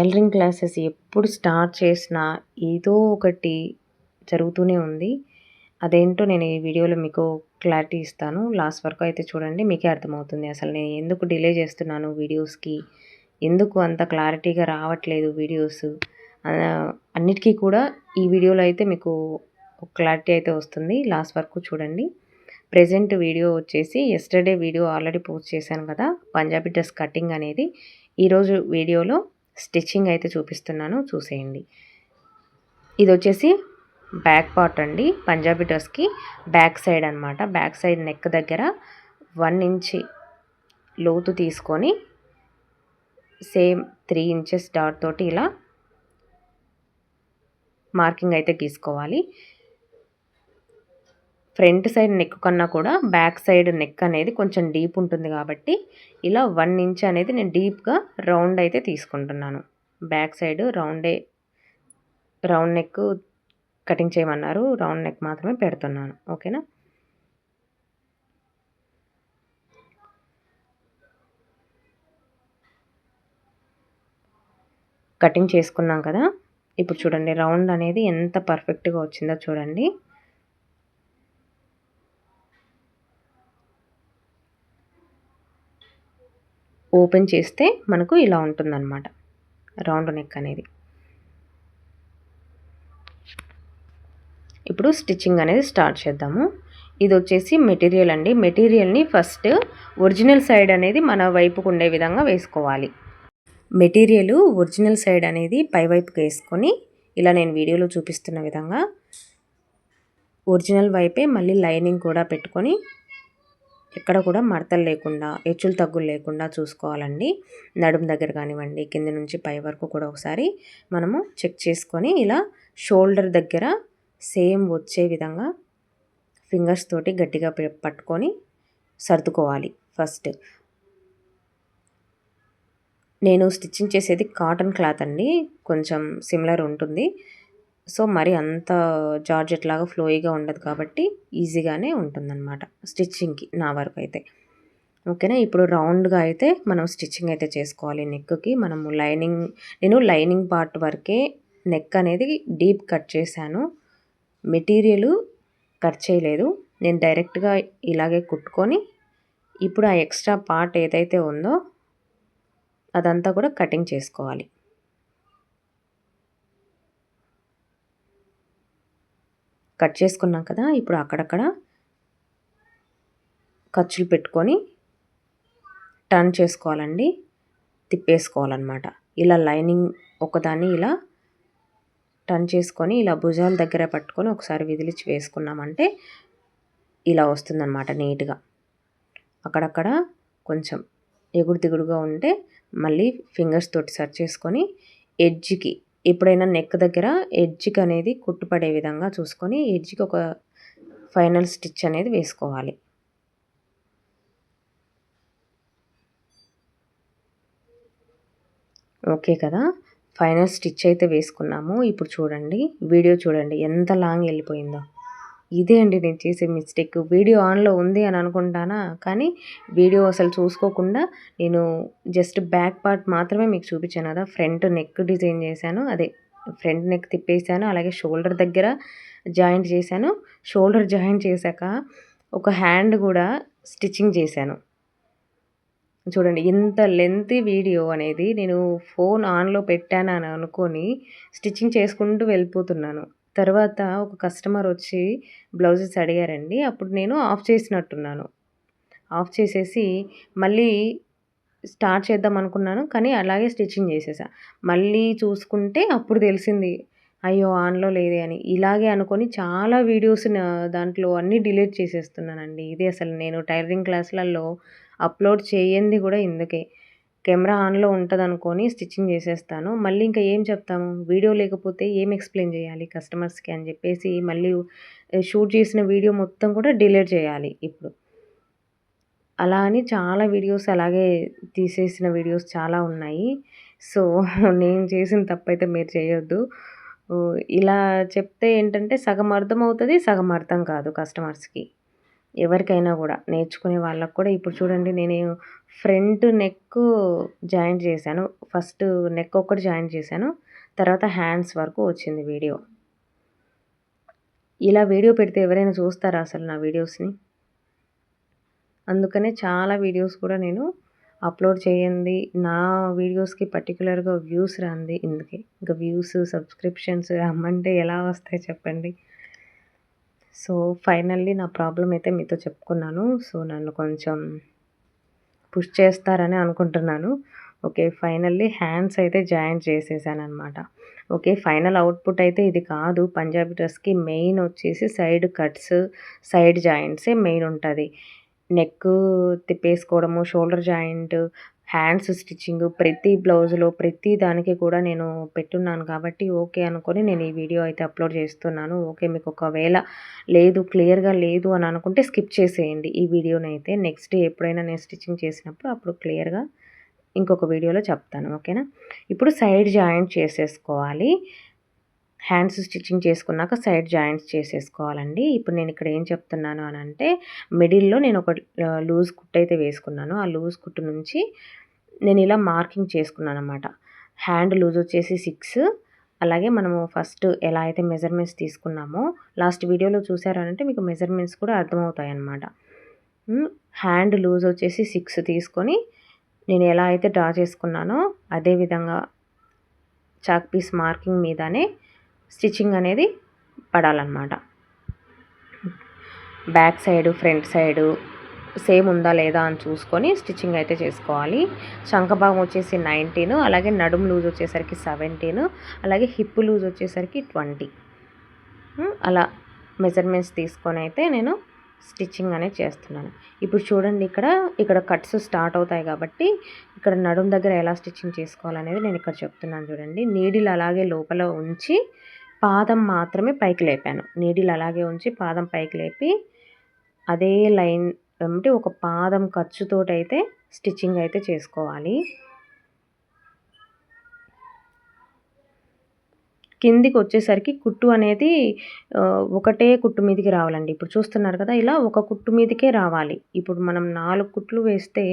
Tailoring classes ఎప్పుడు start చేసినా ఏదో ఒకటి జరుగుతూనే ఉంది. అదేంటో నేను ఈ వీడియోలో మీకు క్లారిటీ ఇస్తాను. లాస్ట్ వరకు అయితే చూడండి మీకే అర్థమవుతుంది. అసలు నేను ఎందుకు డిలే చేస్తున్నాను వీడియోస్కి? ఎందుకు అంత క్లారిటీగా రావట్లేదు వీడియోస్? అన్నిటికీ కూడా ఈ వీడియోలో అయితే మీకు క్లారిటీ అయితే వస్తుంది. లాస్ట్ వరకు చూడండి. ప్రజెంట్ వీడియో వచ్చేసి ఎస్టర్డే వీడియో ఆల్రెడీ పోస్ట్ చేశాను కదా పంజాబీ డ్రెస్ కటింగ్ అనేది. ఈరోజు వీడియోలో స్టిచ్చింగ్ అయితే చూపిస్తున్నాను చూసేయండి. ఇది వచ్చేసి బ్యాక్ పార్ట్ అండి. పంజాబీ డ్రెస్కి బ్యాక్ సైడ్ అనమాట బ్యాక్ సైడ్ నెక్ దగ్గర వన్ ఇంచి లోతు తీసుకొని సేమ్ త్రీ ఇంచెస్ డాట్ తోటి ఇలా మార్కింగ్ అయితే గీసుకోవాలి. ఫ్రంట్ సైడ్ నెక్ కన్నా కూడా బ్యాక్ సైడ్ నెక్ అనేది కొంచెం డీప్ ఉంటుంది కాబట్టి ఇలా వన్ ఇంచ్ అనేది నేను డీప్గా రౌండ్ అయితే తీసుకుంటున్నాను. బ్యాక్ సైడ్ రౌండే రౌండ్ నెక్ కటింగ్ చేయమన్నారు. రౌండ్ నెక్ మాత్రమే పెడుతున్నాను. ఓకేనా? కటింగ్ చేసుకున్నాం కదా? ఇప్పుడు చూడండి రౌండ్ అనేది ఎంత పర్ఫెక్ట్గా వచ్చిందో చూడండి. ఓపెన్ చేస్తే మనకు ఇలా ఉంటుందన్నమాట. రౌండ్ నెక్ అనేది. ఇప్పుడు స్టిచ్చింగ్ అనేది స్టార్ట్ చేద్దాము. ఇది వచ్చేసి మెటీరియల్ అండి. మెటీరియల్ని ఫస్ట్ ఒరిజినల్ సైడ్ అనేది మన వైపుకు ఉండే విధంగా వేసుకోవాలి. మెటీరియల్ ఒరిజినల్ సైడ్ అనేది పై వైపుకి వేసుకొని ఇలా నేను వీడియోలో చూపిస్తున్న విధంగా ఒరిజినల్ వైపే మళ్ళీ లైనింగ్ కూడా పెట్టుకొని ఎక్కడ కూడా మడతలు లేకుండా హెచ్చులు తగ్గులు లేకుండా చూసుకోవాలండి. నడుము దగ్గర కానివ్వండి కింద నుంచి పై వరకు కూడా ఒకసారి మనము చెక్ చేసుకొని ఇలా షోల్డర్ దగ్గర సేమ్ వచ్చే విధంగా ఫింగర్స్ తోటి గట్టిగా పట్టుకొని సర్దుకోవాలి ఫస్ట్. నేను స్టిచ్చింగ్ చేసేది కాటన్ క్లాత్ అండి. కొంచెం సిమిలర్ ఉంటుంది. సో మరి అంత జార్జెట్ లాగా ఫ్లోయిగా ఉండదు కాబట్టి ఈజీగానే ఉంటుందన్నమాట స్టిచ్చింగ్కి నా వరకు అయితే. ఓకేనా? ఇప్పుడు రౌండ్గా అయితే మనం స్టిచ్చింగ్ అయితే చేసుకోవాలి నెక్కి మనము లైనింగ్ నేను లైనింగ్ పార్ట్ వరకే నెక్ అనేది డీప్ కట్ చేశాను. మెటీరియల్ కట్ చేయలేదు. నేను డైరెక్ట్గా ఇలాగే కుట్టుకొని ఇప్పుడు ఆ ఎక్స్ట్రా పార్ట్ ఏదైతే ఉందో అదంతా కూడా కటింగ్ చేసుకోవాలి. కట్ చేసుకున్నాం కదా ఇప్పుడు అక్కడక్కడ ఖర్చులు పెట్టుకొని టర్న్ చేసుకోవాలండి తిప్పేసుకోవాలన్నమాట. ఇలా లైనింగ్ ఒకదాన్ని ఇలా టర్న్ చేసుకొని ఇలా భుజాల దగ్గర పట్టుకొని ఒకసారి విదిలిచి వేసుకున్నామంటే ఇలా వస్తుందన్నమాట నీట్గా. అక్కడక్కడ కొంచెం ఎగుడు దిగుడుగా ఉంటే మళ్ళీ ఫింగర్స్ తోటి సర్చ్ చేసుకొని ఎడ్జ్కి ఎప్పుడైనా నెక్ దగ్గర ఎడ్జ్కి అనేది కుట్టుపడే విధంగా చూసుకొని ఎడ్జ్కి ఒక ఫైనల్ స్టిచ్ అనేది వేసుకోవాలి. ఓకే కదా? ఫైనల్ స్టిచ్ అయితే వేసుకున్నాము. ఇప్పుడు చూడండి వీడియో చూడండి ఎంత లాంగ్ వెళ్ళిపోయిందో. ఇదే అండి నేను చేసే మిస్టేక్. వీడియో ఆన్లో ఉంది అని అనుకుంటానా? కానీ వీడియో అసలు చూసుకోకుండా నేను జస్ట్ బ్యాక్ పార్ట్ మాత్రమే మీకు చూపించాను. కదా ఫ్రంట్ నెక్ డిజైన్ చేశాను. అదే ఫ్రంట్ నెక్ తిప్పేసాను అలాగే షోల్డర్ దగ్గర జాయింట్ చేశాను. షోల్డర్ జాయింట్ చేశాక ఒక హ్యాండ్ కూడా స్టిచ్చింగ్ చేశాను. చూడండి ఇంత లెంత్ వీడియో అనేది నేను ఫోన్ ఆన్లో పెట్టాను అని అనుకొని స్టిచ్చింగ్ చేసుకుంటూ వెళ్ళిపోతున్నాను. తర్వాత ఒక కస్టమర్ వచ్చి బ్లౌజెస్ అడిగారండి. అప్పుడు నేను ఆఫ్ చేసినట్టున్నాను. ఆఫ్ చేసేసి మళ్ళీ స్టార్ట్ చేద్దాం అనుకున్నాను కానీ అలాగే స్టిచ్చింగ్ చేసేసా. మళ్ళీ చూసుకుంటే అప్పుడు తెలిసింది అయ్యో ఆన్లో లేదే అని. ఇలాగే అనుకొని చాలా వీడియోస్ దాంట్లో అన్నీ డిలీట్ చేసేస్తున్నానండి. ఇది అసలు నేను టైలరింగ్ క్లాసులలో అప్లోడ్ చేయంది కూడా ఇందుకే. కెమెరా ఆన్లో ఉంటుంది అనుకొని స్టిచ్చింగ్ చేసేస్తాను. మళ్ళీ ఇంకా ఏం చెప్తాము? వీడియో లేకపోతే ఏం ఎక్స్ప్లెయిన్ చేయాలి కస్టమర్స్కి అని చెప్పేసి మళ్ళీ షూట్ చేసిన వీడియో మొత్తం కూడా డిలీట్ చేయాలి ఇప్పుడు. అలా అని చాలా వీడియోస్ అలాగే తీసేసిన వీడియోస్ చాలా ఉన్నాయి. సో నేను చేసిన తప్పైతే మీరు చేయొద్దు. ఇలా చెప్తే ఏంటంటే సగం అర్థం అవుతుంది సగం అర్థం కాదు కస్టమర్స్కి. ఎవరికైనా కూడా నేర్చుకునే వాళ్ళకు కూడా. ఇప్పుడు చూడండి నేను ఫ్రంట్ నెక్ జాయింట్ చేశాను. ఫస్ట్ నెక్ ఒక్కటి జాయింట్ చేశాను. తర్వాత హ్యాండ్స్ వరకు వచ్చింది వీడియో. ఇలా వీడియో పెడితే ఎవరైనా చూస్తారా అసలు నా వీడియోస్ని? అందుకనే చాలా వీడియోస్ కూడా నేను అప్లోడ్ చేయండి. నా వీడియోస్కి పర్టికులర్గా వ్యూస్ రాంది. ఇందుకే. ఇంకా వ్యూస్ సబ్స్క్రిప్షన్స్ రమ్మంటే ఎలా వస్తాయి చెప్పండి? సో ఫైనల్లీ నా ప్రాబ్లం అయితే మీతో చెప్పుకున్నాను. సో నన్ను కొంచెం పుష్ చేస్తారని అనుకుంటున్నాను. ఓకే ఫైనల్లీ హ్యాండ్స్ అయితే జాయింట్ చేసేసాను అనమాట ఓకే ఫైనల్ అవుట్పుట్ అయితే ఇది కాదు. పంజాబీ డ్రెస్కి మెయిన్ వచ్చేసి సైడ్ కట్స్ సైడ్ జాయింట్సే మెయిన్ ఉంటుంది. నెక్ తిప్పేసుకోవడము షోల్డర్ జాయింట్ హ్యాండ్స్ స్టిచ్చింగ్ ప్రతి బ్లౌజ్లో ప్రతి దానికి కూడా నేను పెట్టున్నాను కాబట్టి ఓకే అనుకొని నేను ఈ వీడియో అయితే అప్లోడ్ చేస్తున్నాను. ఓకే మీకు ఒకవేళ లేదు క్లియర్గా లేదు అని అనుకుంటే స్కిప్ చేసేయండి. ఈ వీడియోని అయితే నెక్స్ట్ డే ఎప్పుడైనా నేను స్టిచ్చింగ్ చేసినప్పుడు అప్పుడు క్లియర్గా ఇంకొక వీడియోలో చెప్తాను. ఓకేనా? ఇప్పుడు సైడ్ జాయింట్ చేసేసుకోవాలి. హ్యాండ్స్ స్టిచ్చింగ్ చేసుకున్నాక సైడ్ జాయింట్స్ చేసేసుకోవాలండి. ఇప్పుడు నేను ఇక్కడ ఏం చెప్తున్నాను అని అంటే మిడిల్లో నేను ఒక లూజ్ కుట్ అయితే వేసుకున్నాను. ఆ లూజ్ కుట్టు నుంచి నేను ఇలా మార్కింగ్ చేసుకున్నాను అనమాట హ్యాండ్ లూజ్ వచ్చేసి సిక్స్. అలాగే మనము ఫస్ట్ ఎలా అయితే మెజర్మెంట్స్ తీసుకున్నామో లాస్ట్ వీడియోలో చూసారనంటే మీకు మెజర్మెంట్స్ కూడా అర్థమవుతాయి అన్నమాట హ్యాండ్ లూజ్ వచ్చేసి సిక్స్ తీసుకొని నేను ఎలా అయితే డ్రా చేసుకున్నానో అదేవిధంగా చాక్ పీస్ మార్కింగ్ మీదనే స్టిచ్చింగ్ అనేది పడాలన్నమాట. Back side front side same ఉందా లేదా అని చూసుకొని స్టిచ్చింగ్ అయితే చేసుకోవాలి. శంఖభాగం వచ్చేసి నైన్టీన్ అలాగే నడుము లూజ్ వచ్చేసరికి సెవెంటీన్ అలాగే హిప్ లూజ్ వచ్చేసరికి ట్వంటీ. అలా మెజర్మెంట్స్ తీసుకొని అయితే నేను స్టిచ్చింగ్ అనేది చేస్తున్నాను. ఇప్పుడు చూడండి ఇక్కడ ఇక్కడ కట్స్ స్టార్ట్ అవుతాయి కాబట్టి ఇక్కడ నడుం దగ్గర ఎలా స్టిచ్చింగ్ చేసుకోవాలనేది నేను ఇక్కడ చెప్తున్నాను చూడండి. నీడిల్ అలాగే లోపల ఉంచి పాదం మాత్రమే పైకి లేపాను. నీడిల్ అలాగే ఉంచి పాదం పైకి లేపి అదే లైన్ అంటే ఒక పాదం ఖర్చుతోటైతే స్టిచ్చింగ్ అయితే చేసుకోవాలి. కిందికి వచ్చేసరికి కుట్టు అనేది ఒకటే కుట్టు మీదకి రావాలండి. ఇప్పుడు చూస్తున్నారు కదా ఇలా ఒక కుట్టు మీదకే రావాలి. ఇప్పుడు మనం నాలుగు కుట్లు వేస్తే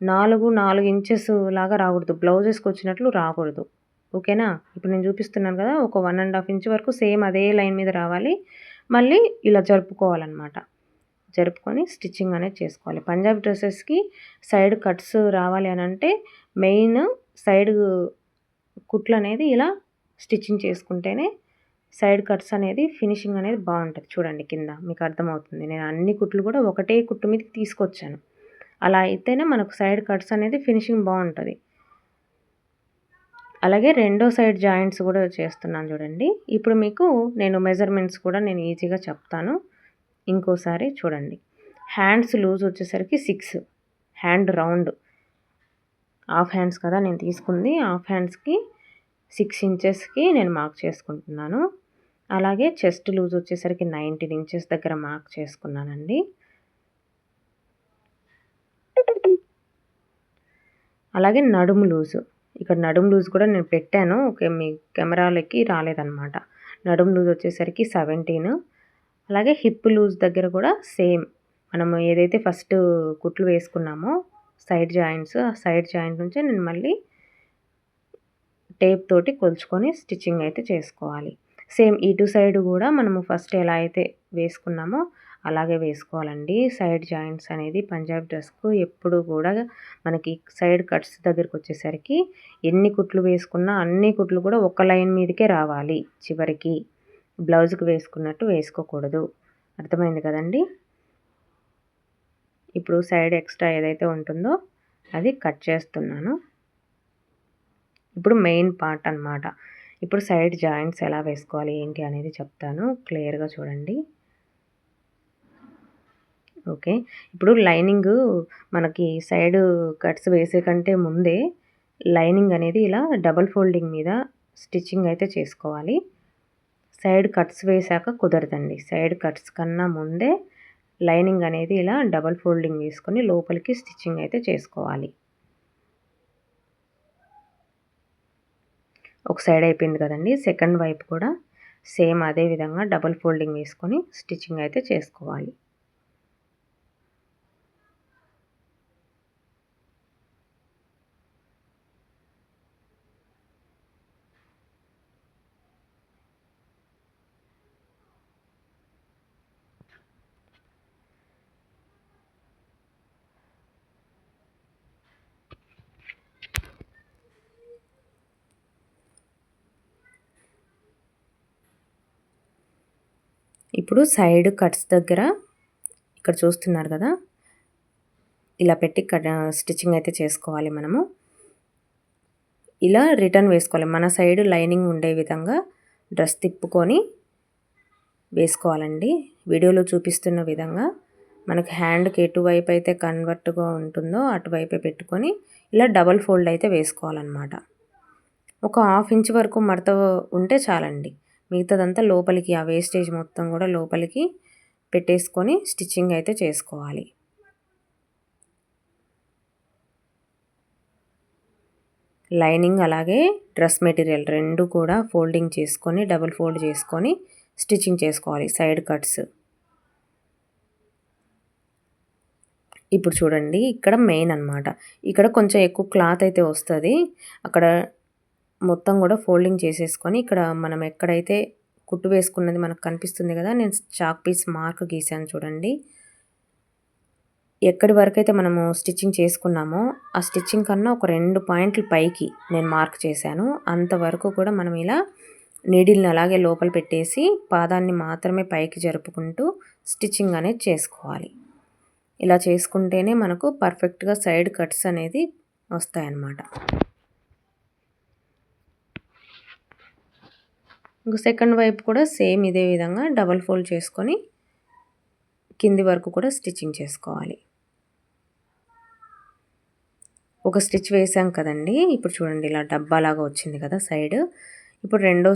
నాలుగు నాలుగు ఇంచెస్ లాగా రాకూడదు. బ్లౌజెస్కి వచ్చినట్లు రాకూడదు. ఓకేనా? ఇప్పుడు నేను చూపిస్తున్నాను కదా ఒక వన్ అండ్ హాఫ్ ఇంచ్ వరకు సేమ్ అదే లైన్ మీద రావాలి. మళ్ళీ ఇలా జరుపుకోవాలన్నమాట. జరుపుకొని స్టిచ్చింగ్ అనేది చేసుకోవాలి. పంజాబీ డ్రెస్సెస్కి సైడ్ కట్స్ రావాలి అని అంటే మెయిన్ సైడ్ కుట్లు అనేది ఇలా స్టిచ్చింగ్ చేసుకుంటేనే సైడ్ కట్స్ అనేది ఫినిషింగ్ అనేది బాగుంటుంది. చూడండి కింద మీకు అర్థమవుతుంది. నేను అన్ని కుట్లు కూడా ఒకటే కుట్టు మీదకి తీసుకొచ్చాను. అలా అయితేనే మనకు సైడ్ కట్స్ అనేది ఫినిషింగ్ బాగుంటుంది. అలాగే రెండో సైడ్ జాయింట్స్ కూడా చేస్తున్నాను చూడండి. ఇప్పుడు మీకు నేను మెజర్మెంట్స్ కూడా నేను ఈజీగా చెప్తాను. ఇంకోసారి చూడండి. హ్యాండ్స్ లూజ్ వచ్చేసరికి six. Hand round. Half hands కదా నేను తీసుకుంది. హాఫ్ హ్యాండ్స్కి సిక్స్ ఇంచెస్కి నేను మార్క్ చేసుకుంటున్నాను. అలాగే చెస్ట్ లూజ్ వచ్చేసరికి నైన్టీన్ ఇంచెస్ దగ్గర మార్క్ చేసుకున్నానండి. అలాగే నడుము లూజు. ఇక్కడ నడుము లూజ్ కూడా నేను పెట్టాను. ఓకే మీ కెమెరాలకి రాలేదన్నమాట. నడుము లూజ్ వచ్చేసరికి సెవెంటీన్. అలాగే హిప్ లూజ్ దగ్గర కూడా సేమ్ మనము ఏదైతే ఫస్ట్ కుట్లు వేసుకున్నామో సైడ్ జాయింట్స్ ఆ సైడ్ జాయింట్ నుంచి నేను మళ్ళీ టేప్ తోటి కొలుచుకొని స్టిచ్చింగ్ అయితే చేసుకోవాలి. సేమ్ ఇటు సైడ్ కూడా మనము ఫస్ట్ ఎలా అయితే వేసుకున్నామో అలాగే వేసుకోవాలండి. సైడ్ జాయింట్స్ అనేది పంజాబ్ డ్రెస్కు ఎప్పుడు కూడా మనకి సైడ్ కట్స్ దగ్గరికి వచ్చేసరికి ఎన్ని కుట్లు వేసుకున్నా అన్ని కుట్లు కూడా ఒక లైన్ మీదకే రావాలి చివరికి. బ్లౌజ్కి వేసుకున్నట్టు వేసుకోకూడదు. అర్థమైంది కదండి? ఇప్పుడు సైడ్ ఎక్స్ట్రా ఏదైతే ఉంటుందో అది కట్ చేస్తున్నాను. ఇప్పుడు మెయిన్ పార్ట్ అనమాట ఇప్పుడు సైడ్ జాయింట్స్ ఎలా వేసుకోవాలి ఏంటి అనేది చెప్తాను. క్లియర్గా చూడండి. ఓకే. ఇప్పుడు లైనింగ్ మనకి సైడ్ కట్స్ వేసే కంటే ముందే లైనింగ్ అనేది ఇలా డబల్ ఫోల్డింగ్ మీద స్టిచ్చింగ్ అయితే చేసుకోవాలి. సైడ్ కట్స్ వేశాక కుదరదండి. సైడ్ కట్స్ కన్నా ముందే లైనింగ్ అనేది ఇలా డబల్ ఫోల్డింగ్ వేసుకొని లోపలికి స్టిచ్చింగ్ అయితే చేసుకోవాలి. ఒక సైడ్ అయిపోయింది కదండి. సెకండ్ వైపు కూడా సేమ్ అదే విధంగా డబల్ ఫోల్డింగ్ వేసుకొని స్టిచ్చింగ్ అయితే చేసుకోవాలి. ఇప్పుడు సైడ్ కట్స్ దగ్గర ఇక్కడ చూస్తున్నారు కదా ఇలా పెట్టి స్టిచ్చింగ్ అయితే చేసుకోవాలి మనము. ఇలా రిటర్న్ వేసుకోవాలి. మన సైడ్ లైనింగ్ ఉండే విధంగా డ్రెస్ తిప్పుకొని వేసుకోవాలండి. వీడియోలో చూపిస్తున్న విధంగా మనకి హ్యాండ్కి ఎటువైపు అయితే కన్వర్ట్గా ఉంటుందో అటువైపే పెట్టుకొని ఇలా డబల్ ఫోల్డ్ అయితే వేసుకోవాలన్నమాట. ఒక హాఫ్ ఇంచ్ వరకు మడత ఉంటే చాలండి. మిగతాదంతా లోపలికి ఆ వేస్టేజ్ మొత్తం కూడా లోపలికి పెట్టేసుకొని స్టిచ్చింగ్ అయితే చేసుకోవాలి. లైనింగ్ అలాగే డ్రెస్ మెటీరియల్ రెండు కూడా ఫోల్డింగ్ చేసుకొని డబుల్ ఫోల్డ్ చేసుకొని స్టిచ్చింగ్ చేసుకోవాలి సైడ్ కట్స్ ఇప్పుడు చూడండి ఇక్కడ మెయిన్ అనమాట ఇక్కడ కొంచెం ఎక్కువ క్లాత్ అయితే వస్తుంది. అక్కడ మొత్తం కూడా ఫోల్డింగ్ చేసేసుకొని ఇక్కడ మనం ఎక్కడైతే కుట్టు వేసుకున్నది మనకు కనిపిస్తుంది కదా నేను చాక్ పీస్ మార్క్ గీసాను చూడండి. ఎక్కడి వరకు అయితే మనము స్టిచ్చింగ్ చేసుకున్నామో ఆ స్టిచ్చింగ్ కన్నా ఒక రెండు పాయింట్లు పైకి నేను మార్క్ చేశాను. అంతవరకు కూడా మనం ఇలా నీడిల్ని అలాగే లోపల పెట్టేసి పాదాన్ని మాత్రమే పైకి జరుపుకుంటూ స్టిచ్చింగ్ అనేది చేసుకోవాలి. ఇలా చేసుకుంటేనే మనకు పర్ఫెక్ట్గా సైడ్ కట్స్ అనేది వస్తాయన్నమాట. ఇంకో సెకండ్ వైపు కూడా సేమ్ ఇదే విధంగా డబల్ ఫోల్డ్ చేసుకొని కింది వరకు కూడా స్టిచ్చింగ్ చేసుకోవాలి. ఒక స్టిచ్ వేసాం కదండి ఇప్పుడు చూడండి ఇలా డబ్బాలాగా వచ్చింది కదా సైడ్ ఇప్పుడు రెండో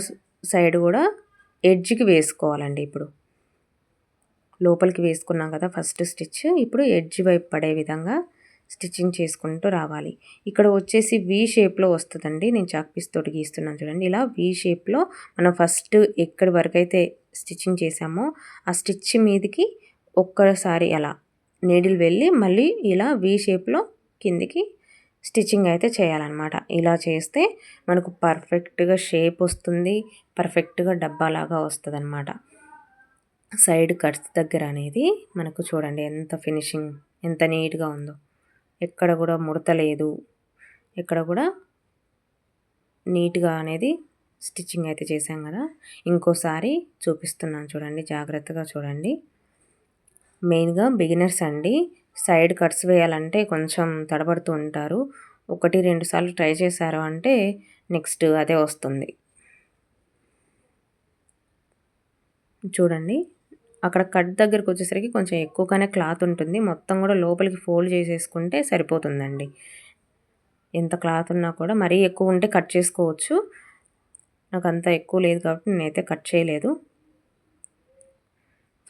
సైడ్ కూడా ఎడ్జ్కి వేసుకోవాలండి ఇప్పుడు. లోపలికి వేసుకున్నాం కదా ఫస్ట్ స్టిచ్ ఇప్పుడు ఎడ్జ్ వైపు పడే విధంగా స్టిచ్చింగ్ చేసుకుంటూ రావాలి. ఇక్కడ వచ్చేసి వి షేప్లో వస్తుందండి. నేను చాక్ గీస్తున్నాను చూడండి. ఇలా వి షేప్లో మనం ఫస్ట్ ఎక్కడి వరకు అయితే స్టిచ్చింగ్ చేసామో ఆ స్టిచ్ మీదకి ఒక్కసారి అలా నీడిల్ వెళ్ళి మళ్ళీ ఇలా వి షేప్లో కిందికి స్టిచ్చింగ్ అయితే చేయాలన్నమాట. ఇలా చేస్తే మనకు పర్ఫెక్ట్గా షేప్ వస్తుంది. పర్ఫెక్ట్గా డబ్బాలాగా వస్తుంది అనమాట సైడ్ కట్స్ దగ్గర అనేది మనకు చూడండి ఎంత ఫినిషింగ్ ఎంత నీట్గా ఉందో. ఎక్కడ కూడా ముడత లేదు. ఎక్కడ కూడా నీట్గా అనేది స్టిచ్చింగ్ అయితే చేసాం కదా. ఇంకోసారి చూపిస్తున్నాను చూడండి జాగ్రత్తగా చూడండి. మెయిన్గా బిగినర్స్ అండి సైడ్ కట్స్ వేయాలంటే కొంచెం తడబడుతూ ఉంటారు. ఒకటి రెండు సార్లు ట్రై చేశారు అంటే నెక్స్ట్ అదే వస్తుంది. చూడండి. అక్కడ కట్ దగ్గరకు వచ్చేసరికి కొంచెం ఎక్కువగానే క్లాత్ ఉంటుంది. మొత్తం కూడా లోపలికి ఫోల్డ్ చేసేసుకుంటే సరిపోతుందండి. ఎంత క్లాత్ ఉన్నా కూడా మరీ ఎక్కువ ఉంటే కట్ చేసుకోవచ్చు. నాకు అంత ఎక్కువ లేదు కాబట్టి నేనైతే కట్ చేయలేదు.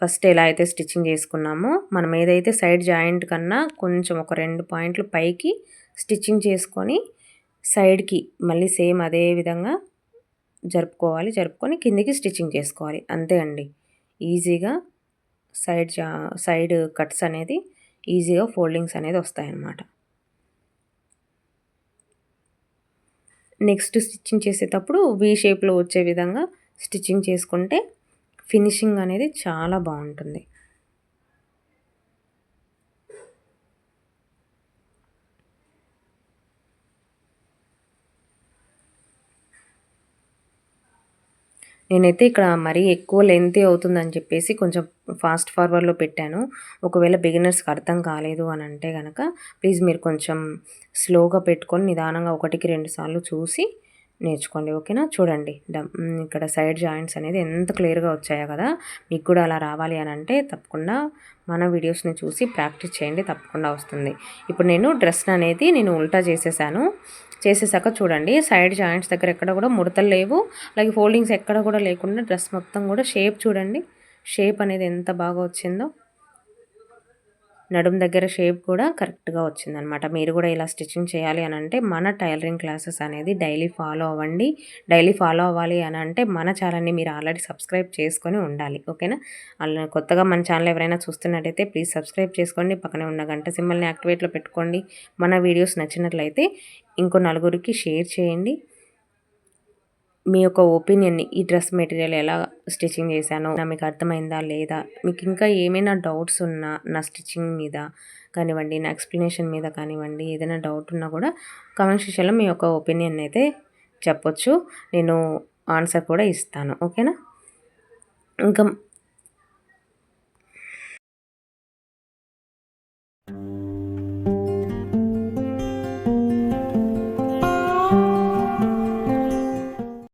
ఫస్ట్ ఎలా అయితే స్టిచ్చింగ్ చేసుకున్నామో మనం ఏదైతే సైడ్ జాయింట్ కన్నా కొంచెం ఒక రెండు పాయింట్లు పైకి స్టిచ్చింగ్ చేసుకొని సైడ్కి మళ్ళీ సేమ్ అదే విధంగా జరుపుకోవాలి. జరుపుకొని కిందికి స్టిచ్చింగ్ చేసుకోవాలి. అంతే అండి. ఈజీగా సైడ్ సైడ్ కట్స్ అనేది ఈజీగా ఫోల్డింగ్స్ అనేది వస్తాయన్నమాట. నెక్స్ట్ స్టిచ్చింగ్ చేసేటప్పుడు వీ షేప్లో వచ్చే విధంగా స్టిచ్చింగ్ చేసుకుంటే ఫినిషింగ్ అనేది చాలా బాగుంటుంది. నేనైతే ఇక్కడ మరీ ఎక్కువ లెంతీ అవుతుందని చెప్పేసి కొంచెం ఫాస్ట్ ఫార్వర్డ్లో పెట్టాను. ఒకవేళ బిగినర్స్కి అర్థం కాలేదు అని అంటే కనుక ప్లీజ్ మీరు కొంచెం స్లోగా పెట్టుకొని నిదానంగా ఒకటికి రెండు సార్లు చూసి నేర్చుకోండి ఓకేనా చూడండి. ఇక్కడ సైడ్ జాయింట్స్ అనేది ఎంత క్లియర్గా వచ్చాయో కదా మీకు కూడా అలా రావాలి అని అంటే తప్పకుండా మన వీడియోస్ని చూసి ప్రాక్టీస్ చేయండి తప్పకుండా వస్తుంది. ఇప్పుడు నేను డ్రెస్ అనేది నేను ఉల్టా చేసేసాను. చేసేసాక చూడండి. సైడ్ జాయింట్స్ దగ్గర ఎక్కడ కూడా ముడతలు లేవు. అలాగే ఫోల్డింగ్స్ ఎక్కడ కూడా లేకుండా డ్రెస్ మొత్తం కూడా షేప్ చూడండి. షేప్ అనేది ఎంత బాగా వచ్చిందో. నడుం దగ్గర షేప్ కూడా కరెక్ట్గా వచ్చిందనమాట. మీరు కూడా ఇలా స్టిచ్చింగ్ చేయాలి అని అంటే మన టైలరింగ్ క్లాసెస్ అనేది డైలీ ఫాలో అవ్వండి. డైలీ ఫాలో అవ్వాలి అని అంటే మన ఛానల్ని మీరు ఆల్రెడీ సబ్స్క్రైబ్ చేసుకొని ఉండాలి. ఓకేనా? అలా కొత్తగా మన ఛానల్ ఎవరైనా చూస్తున్నట్టయితే ప్లీజ్ సబ్స్క్రైబ్ చేసుకోండి. పక్కనే ఉన్న గంట సింబల్ని యాక్టివేట్లో పెట్టుకోండి. మన వీడియోస్ నచ్చినట్లయితే ఇంకో నలుగురికి షేర్ చేయండి. మీ యొక్క ఒపీనియన్ని ఈ డ్రెస్ మెటీరియల్ ఎలా స్టిచ్చింగ్ చేశానో మీకు అర్థమైందా లేదా? మీకు ఇంకా ఏమైనా డౌట్స్ ఉన్నా నా స్టిచ్చింగ్ మీద కానివ్వండి నా ఎక్స్ప్లెనేషన్ మీద కానివ్వండి ఏదైనా డౌట్ ఉన్నా కూడా కామెంట్ సెక్షన్లో మీ యొక్క ఒపీనియన్ అయితే చెప్పొచ్చు. నేను ఆన్సర్ కూడా ఇస్తాను. ఓకేనా ఇంకా